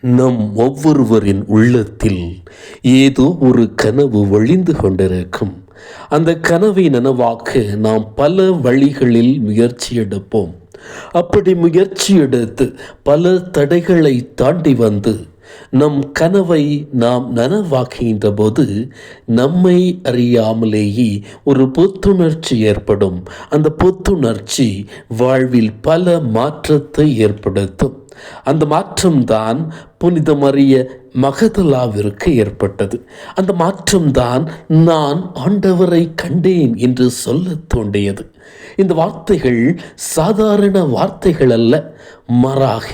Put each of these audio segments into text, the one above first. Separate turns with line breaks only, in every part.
நம் ஒவ்வொருவரின் உள்ளத்தில் ஏதோ ஒரு கனவு ஒழிந்து கொண்டிருக்கும். அந்த கனவை நனவாக்க நாம் பல வழிகளில் முயற்சி எடுப்போம். அப்படி முயற்சி எடுத்து பல தடைகளை தாண்டி வந்து நம் கனவை நாம் நனவாக்குகின்ற போது நம்மை அறியாமலேயே ஒரு புத்துணர்ச்சி ஏற்படும். அந்த புத்துணர்ச்சி வாழ்வில் பல மாற்றத்தை ஏற்படுத்தும். அந்த மாற்றம்தான் புனித மரிய மகதலாவிற்கு ஏற்பட்டது. அந்த மாற்றம்தான் நான் ஆண்டவரை கண்டேன் என்று சொல்ல தோண்டியது இந்த வார்த்தைகள் சாதாரண வார்த்தைகள் அல்ல. மாறாக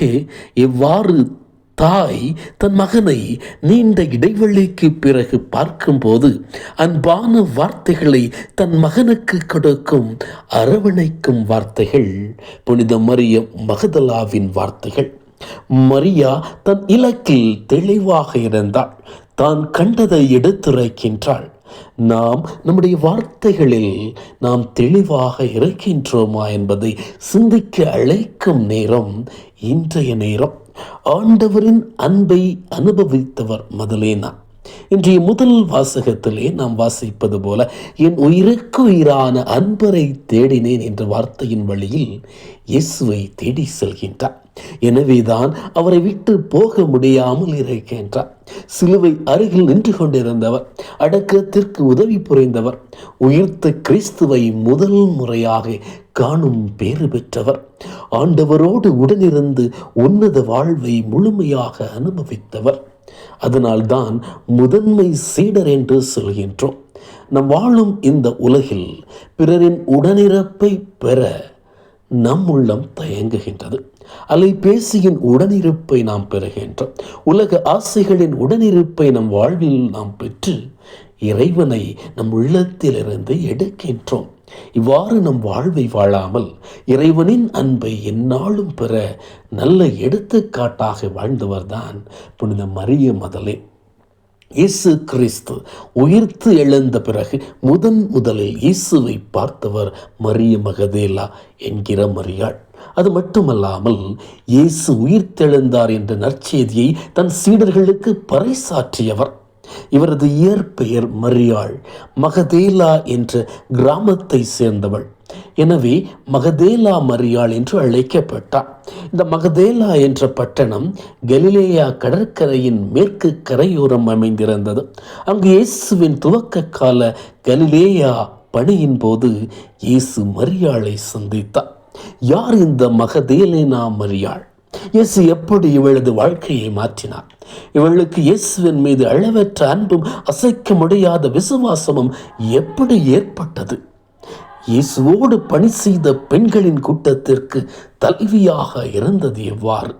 எவ்வாறு தாய் தன் மகனை நீண்ட இடைவெளிக்கு பிறகு பார்க்கும்போது அன்பான வார்த்தைகளை தன் மகனுக்கு கொடுக்கும் அரவணைக்கும் வார்த்தைகள். புனித மரிய மகதலாவின் வார்த்தைகள். மரியா தன் இலக்கில் தெளிவாக இருந்தாள். தான் கண்டதை எடுத்துரைக்கின்றாள். நாம் நம்முடைய வார்த்தைகளில் நாம் தெளிவாக இருக்கின்றோமா என்பதை சிந்திக்க அழைக்கும் நேரம் இன்றைய நேரம். ஆண்டவரின் அன்பை அனுபவித்தவர் மதலேனா இன்றைய முதல் வாசகத்திலே நாம் வாசிப்பது போல என் உயிருக்கு உயிரான அன்பரை தேடினேன் என்ற வார்த்தையின் வழியில் இயேசுவை தேடி செல்கின்றார். எனவேதான் அவரை விட்டு போக முடியாமல் இருக்கின்றார். சிலுவை அருகில் நின்று கொண்டிருந்தவர் அடக்கத்திற்கு உதவி புரிந்தவர் உயிர்த்த கிறிஸ்துவை முதல் முறையாக காணும் பேறு பெற்றவர். ஆண்டவரோடு உடனிருந்து உன்னத வாழ்வை முழுமையாக அனுபவித்தவர். அதனால்தான் முதன்மை சீடர் என்று சொல்கின்றோம். நம் வாழும் இந்த உலகில் பிறரின் உடனிறப்பை பெற நம் உள்ளம் தயங்குகின்றது. அலைபேசியின் உடனிருப்பை நாம் பெறுகின்றோம். உலக ஆசைகளின் உடனிருப்பை நம் வாழ்வில் நாம் பெற்று இறைவனை நம் உள்ளத்திலிருந்து எடுக்கின்றோம். இவ்வாறு நம் வாழ்வை வாழாமல் இறைவனின் அன்பை எந்நாளும் பெற நல்ல எடுத்துக்காட்டாக வாழ்ந்தவர்தான் புனித மரிய மதலே. இயேசு கிறிஸ்து உயிர்த்து எழுந்த பிறகு முதன் முதலில் இயேசுவை பார்த்தவர் மரிய மகதேலா என்கிற மரியாள். அது மட்டுமல்லாமல் இயேசு உயிர்த்தெழுந்தார் என்ற நற்செய்தியை தன் சீடர்களுக்கு பறைசாற்றியவர். இவரது இயற்பெயர் மரியாள் மகதேலா என்ற கிராமத்தை சேர்ந்தவள். எனவே மகதேலா மரியாள் என்று அழைக்கப்பட்டார் இந்த மகதேலா என்ற பட்டணம் கலிலேயா கடற்கரையின் மேற்கு கரையோரம் அமைந்திருந்தது. அங்கு இயேசுவின் துவக்க கால கலிலேயா பணியின் போது இயேசு மரியாளை சந்தித்தார் யார் இந்த மகதேலேனா மரியாள்? இயேசு எப்படி இவளது வாழ்க்கையை மாற்றினார்? இவளுக்கு இயேசுவின் மீது அளவற்ற அன்பும் அசைக்க முடியாத விசுவாசமும் எப்படி ஏற்பட்டது? இயேசுவோடு பணி செய்த பெண்களின் கூட்டத்திற்கு தலைவியாக இருந்தது எவ்வாறு?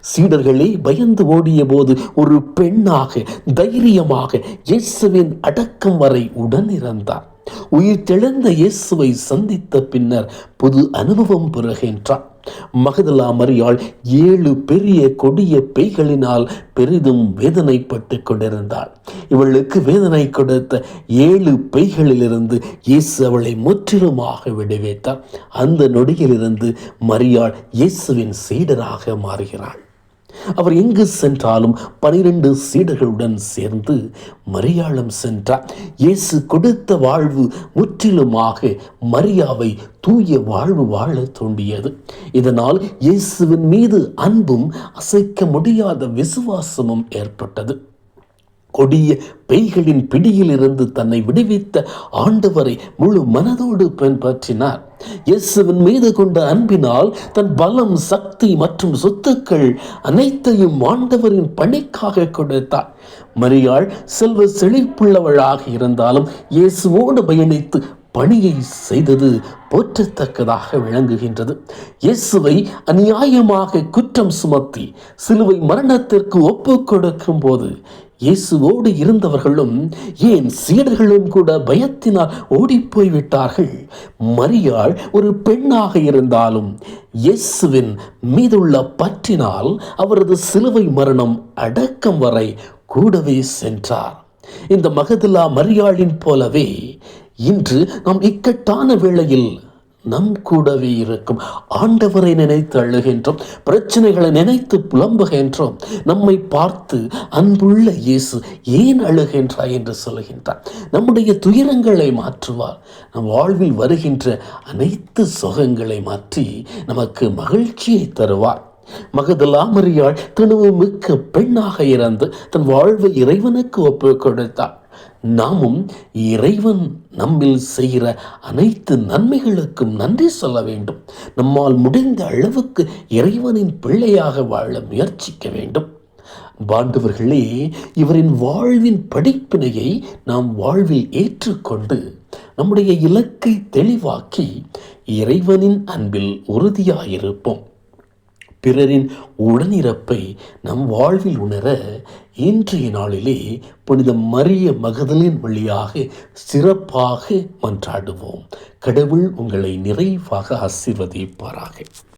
சீடர்களே பயந்து ஓடிய போது ஒரு பெண்ணாக தைரியமாக இயேசுவின் அடக்கம் வரை உடன் இருந்தார் உயிர் தெழுந்த இயேசுவை சந்தித்த பின்னர் புது அனுபவம் பெறுகின்றார் மகதலா மரியாள் ஏழு பெரிய கொடிய பேய்களினால் பெரிதும் வேதனைப்பட்டு கொண்டிருந்தாள். இவளுக்கு வேதனை கொடுத்த ஏழு பெய்களிலிருந்து இயேசு அவளை முற்றிலுமாக விடுவித்தார். அந்த நொடியிலிருந்து மரியாள் இயேசுவின் சீடராக மாறுகிறாள். அவர் எங்கு சென்றாலும் பனிரெண்டு சீடர்களுடன் சேர்ந்து மரியாளம் சென்றார். இயேசு கொடுத்த வாழ்வு முற்றிலுமாக மரியாவை தூய வாழ்வு வாழ தூண்டியது. இதனால் இயேசுவின் மீது அன்பும் அசைக்க முடியாத விசுவாசமும் ஏற்பட்டது. கொடிய பெய்களின் பிடியிலிருந்து தன்னை விடுவித்த ஆண்டவரை முழு மனதோடு பின்பற்றினார். இயேசுவின் மீது கொண்ட அன்பினால் தன் பலம் சக்தி மற்றும் சொத்துக்கள் அனைத்தையும் ஆண்டவரின் பணிக்காக கொடுத்தார். மரியாள் செல்வ செழிப்புள்ளவளாக இருந்தாலும் இயேசுவோடு பயணித்து பணியை செய்தது போற்றத்தக்கதாக விளங்குகின்றது. இயேசுவை அநியாயமாக குற்றம் சுமத்தி சிலுவை மரணத்திற்கு ஒப்பு கொடுக்கும் போது இயேசுவோடு இருந்தவர்களும் ஏன் சீடர்களும் கூட பயத்தினால் ஓடிப்போய் விட்டார்கள் மரியாள் ஒரு பெண்ணாக இருந்தாலும் இயேசுவின் மீதுள்ள பற்றினால் அவரது சிலுவை மரணம் அடக்கம் வரை கூடவே சென்றார். இந்த மகதிலா மரியாளின் போலவே இன்று நாம் இக்கட்டான வேளையில் நம் கூடவே இருக்கும். ஆண்டவரை நினைத்து அழுகின்றோம். பிரச்சனைகளை நினைத்து புலம்புகின்றோம். நம்மை பார்த்து அன்புள்ள இயேசு ஏன் அழுகின்றாய் என்று சொல்கின்றார் நம்முடைய துயரங்களை மாற்றுவார். நம் வாழ்வில் வருகின்ற அனைத்து சுகங்களை மாற்றி நமக்கு மகிழ்ச்சியை தருவார். மகதலாமரியாள் தனவு மிக்க பெண்ணாக இறந்து தன் வாழ்வை இறைவனுக்கு ஒப்பு கொடுத்தார். நாமும் இறைவன் நம்மில் செய்கிற அனைத்து நன்மைகளுக்கும் நன்றி சொல்ல வேண்டும். நம்மால் முடிந்த அளவுக்கு இறைவனின் பிள்ளையாக வாழ முயற்சிக்க வேண்டும். பாண்டவர்களே இவரின் வாழ்வின் படிப்பினையை நாம் வாழ்வில் ஏற்றுக்கொண்டு நம்முடைய இலக்கை தெளிவாக்கி இறைவனின் அன்பில் உறுதியாயிருப்போம். பிறரின் உடனிறப்பை நம் வாழ்வில் உணர இன்றைய நாளிலே புனித மரிய மகதலின் வழியாக சிறப்பாக மன்றாடுவோம். கடவுள் உங்களை நிறைவாக ஆசீர்வதிப்பாராக.